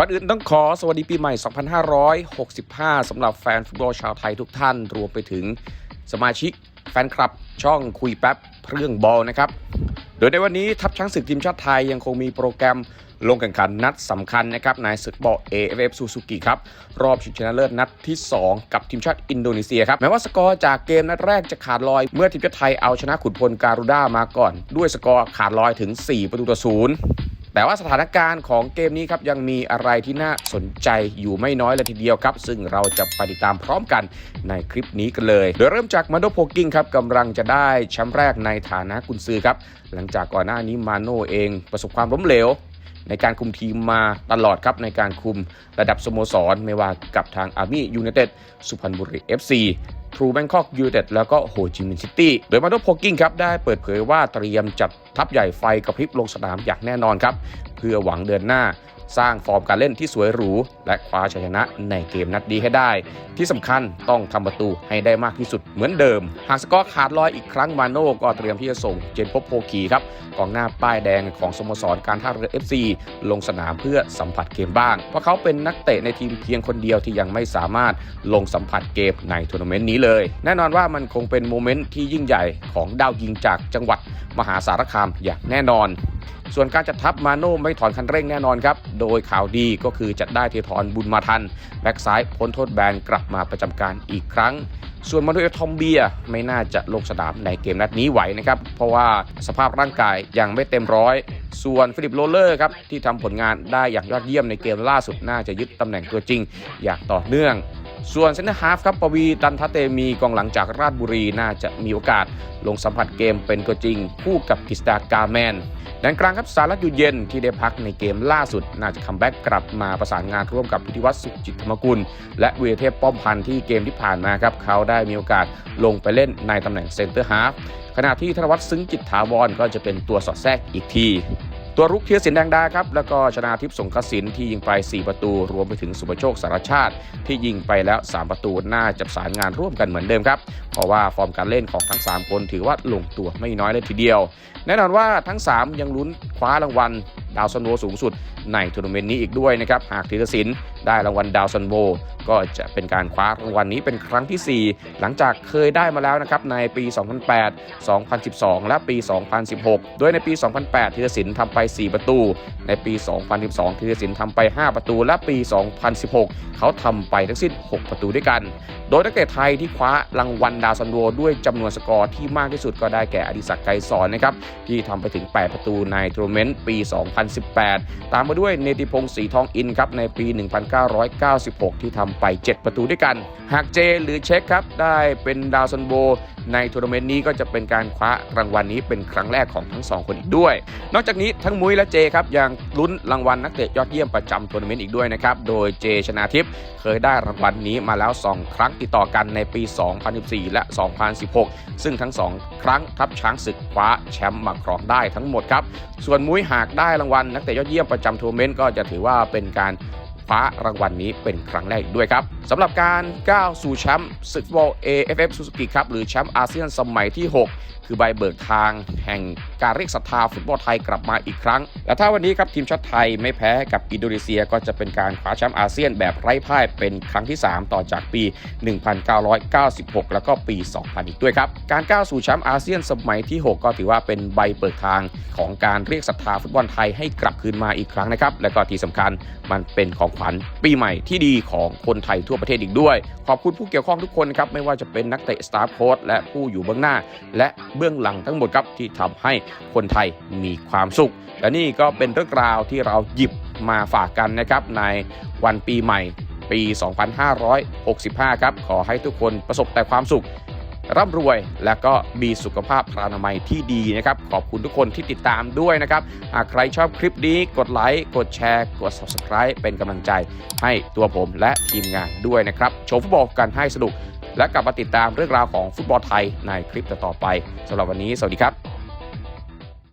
ก่อนอื่นต้องขอสวัสดีปีใหม่ 2565สำหรับแฟนฟุตบอลชาวไทยทุกท่าน รวมไปถึงสมาชิกแฟนคลับช่องคุยแป๊บเรื่องบอลนะครับ โดยในวันนี้ทัพช้างศึกทีมชาติไทยยังคงมีโปรแกรมลงแข่งขันนัดสำคัญนะครับในศึกบอล AFF Suzuki ครับรอบชิงชนะเลิศนัดที่ 2 กับทีมชาติอินโดนีเซียครับแม้ว่าสกอร์จากเกมนัดแรกจะขาดลอย เมื่อทีมชาติไทยเอาชนะขุนพลการุด้ามาก่อน ด้วยสกอร์ขาดลอยถึง 4 ประตูต่อศูนย์ แต่ว่าสถานการณ์ของเกมนี้ครับยังมีอะไรที่น่าสนใจอยู่ไม่น้อยเลยทีเดียวครับ ซึ่งเราจะไปติดตามพร้อมกันในคลิปนี้กันเลย โดยเริ่มจากมาโดโพกิ้งครับกำลังจะได้แชมป์แรกในฐานะกุนซือครับ หลังจากก่อนหน้านี้มาโนเองประสบความล้มเหลวในการคุมทีมมาตลอดครับ ในการคุมระดับสโมสร ไม่ว่ากับทางอาร์มี่ยูไนเต็ดสุพรรณบุรี FC ทรูแบงคอกยูเต็ดแล้วก็โฮจิมินห์ซิตี้โดยมาโดโพกิ้งครับได้เปิดเผยว่าเตรียมจัดทัพใหญ่ไฟกระพริบลงสนามอย่างแน่นอนครับ เพื่อหวังเดินหน้า สร้างฟอร์มการเล่นที่สวยหรู และคว้าชัยชนะในเกมนัดนี้ให้ได้ ที่สำคัญต้องทำประตูให้ได้มากที่สุดเหมือนเดิม หากสกอร์ขาดลอยอีกครั้งมาโน่ก็เตรียมที่จะส่งเจนพบโพคีครับกองหน้าป้ายแดงของสโมสรการท่าเรือ FC ลงสนามเพื่อสัมผัสเกมบ้าง เพราะเขาเป็นนักเตะในทีมเพียงคนเดียวที่ยังไม่สามารถลงสัมผัสเกมในทัวร์นาเมนต์นี้เลย แน่นอนว่ามันคงเป็นโมเมนต์ที่ยิ่งใหญ่ของดาวยิงจากจังหวัดมหาสารคามอย่างแน่นอน ส่วนการจัดทัพมาโน่ไม่ถอนคันเร่งแน่นอนครับ โดยข่าวดีก็คือจะได้เททรบุญมาทัน แบ็กซ้ายพ้นโทษแบนกลับมาประจำการอีกครั้ง ส่วนมาดูเอลทอมเบียไม่น่าจะลงสนามในเกมนัดนี้ไหวนะครับ เพราะว่าสภาพร่างกายยังไม่เต็มร้อย ส่วนฟิลิปโรเลอร์ครับที่ทำผลงานได้อย่างยอดเยี่ยมในเกมล่าสุดน่าจะยึดตำแหน่งตัวจริง อย่างต่อเนื่อง ส่วนเซนเตอร์ฮาฟครับปวีตันทะเตมีกองหลังจากราชบุรีน่าจะมีโอกาสลงสัมผัสเกมเป็นตัวจริง คู่กับกิสตากาแมนแดนกลางครับสารัตอยู่เย็นที่ได้พักในเกมล่าสุด น่าจะคัมแบ็กกลับมาประสานงานร่วมกับพิธิวัฒน์สุจิตธรรมกุล และเวเทพป้อมพันธ์ที่เกมที่ผ่านมาครับเขาได้มีโอกาสลงไปเล่นในตำแหน่งเซนเตอร์ฮาฟขณะที่ธนวัฒน์ซึ้งจิตถาวรก็จะเป็นตัวสอดแทรกอีกที ตัวรุกเทียสินแดงดาครับ แล้วก็ชนาทิพย์สงกสินที่ยิงไป 4 ประตู รวมไปถึงสุภโชคสารชาติ ที่ยิงไปแล้ว 3 ประตูน่าจะสารงานร่วมกันเหมือนเดิมครับ เพราะว่าฟอร์มการเล่นของทั้ง 3 คนถือว่าลงตัวไม่น้อยเลยทีเดียว แน่นอนว่าทั้ง 3 ยังลุ้นคว้ารางวัล ดาวซันโวสูงสุดในทัวร์นาเมนต์นี้อีกด้วยนะครับ หากธีรศิลป์ได้รางวัลดาวซันโวก็จะเป็นการคว้ารางวัลนี้เป็นครั้งที่ 4 หลังจากเคยได้มาแล้วนะครับในปี 2008 2012 และปี 2016 โดยในปี 2008ธีรศิลป์ทำไป 4 ประตู ในปี 2012ธีรศิลป์ทำไป 5 ประตู และปี 2016 เขาทำไปทั้งสิ้น 6 ประตูด้วยกัน โดยนักเตะไทยที่คว้ารางวัลดาวซันโวด้วยจำนวนสกอร์ที่มากที่สุดก็ได้แก่อดิศักดิ์ไกรสอนนะครับที่ทำไปถึง 8 ประตูในทัวร์นาเมนต์ปี 200 2018 ตามมาด้วยเนติพงศ์สีทองอินครับในปี 1996 ที่ทำไป 7 ประตูด้วยกัน หากเจหรือเช็คครับได้เป็นดาวซันโบ ในทัวร์นาเมนต์นี้ก็จะเป็นการคว้ารางวัลนี้เป็นครั้งแรกของทั้งสองคนอีกด้วย นอกจากนี้ทั้งมุ้ยและเจครับยังลุ้นรางวัลนักเตะยอดเยี่ยมประจำทัวร์นาเมนต์อีกด้วยนะครับ โดยเจชนาทิพย์เคยได้รางวัลนี้มาแล้ว 2 ครั้งติดต่อกันในปี 2014 และ 2016 ซึ่งทั้ง 2 ครั้งทัพช้างศึกคว้าแชมป์มาครองได้ทั้งหมดครับ ส่วนมุ้ยหากได้รางวัลนักเตะยอดเยี่ยมประจำทัวร์นาเมนต์ก็จะถือว่าเป็นการ คว้ารางวัลนี้เป็นครั้งแรกด้วยครับสำหรับการก้าวสู่แชมป์ศึกฟุตบอล AFF Suzuki ครับหรือแชมป์อาเซียนสมัยที่ 6 คือใบเบิกทางแห่งการเรียกศรัทธาฟุตบอลไทยกลับมาอีกครั้ง และถ้าวันนี้ครับทีมชาติไทยไม่แพ้กับอินโดนีเซียก็จะเป็นการคว้าแชมป์อาเซียนแบบไร้พ่ายเป็นครั้งที่ 3 ต่อจากปี 1996 แล้วก็ปี 2000 อีกด้วยครับ การก้าวสู่แชมป์อาเซียนสมัยที่ 6 ก็ถือว่าเป็นใบเปิดทางของการเรียกศรัทธาฟุตบอลไทยให้กลับคืนมาอีกครั้งนะครับ และก็ที่สำคัญมันเป็นของขวัญปีใหม่ที่ดีของคนไทยทั่วประเทศอีกด้วย ขอบคุณผู้เกี่ยวข้องทุกคนครับไม่ว่าจะเป็นนักเตะสตาฟโค้ชและผู้อยู่เบื้องหน้า และเบื้องหลังทั้งหมดครับที่ทำให้คนไทยมีความสุข และนี่ก็เป็นเรื่องราวที่เราหยิบมาฝากกันนะครับในวันปีใหม่ปี 2565 ครับ ขอให้ทุกคนประสบแต่ความสุข ร่ำรวยและก็มีสุขภาพพรานามัยที่ดีนะครับ ขอบคุณทุกคนที่ติดตามด้วยนะครับ หากใครชอบคลิปนี้กดไลค์ กดแชร์ กด Subscribe เป็นกำลังใจให้ตัวผมและทีมงานด้วยนะครับ ชมฟุตบอลกันให้สนุก และกลับมาติดตามเรื่องราวของฟุตบอลไทยในคลิปต่อๆไปสำหรับวันนี้สวัสดีครับ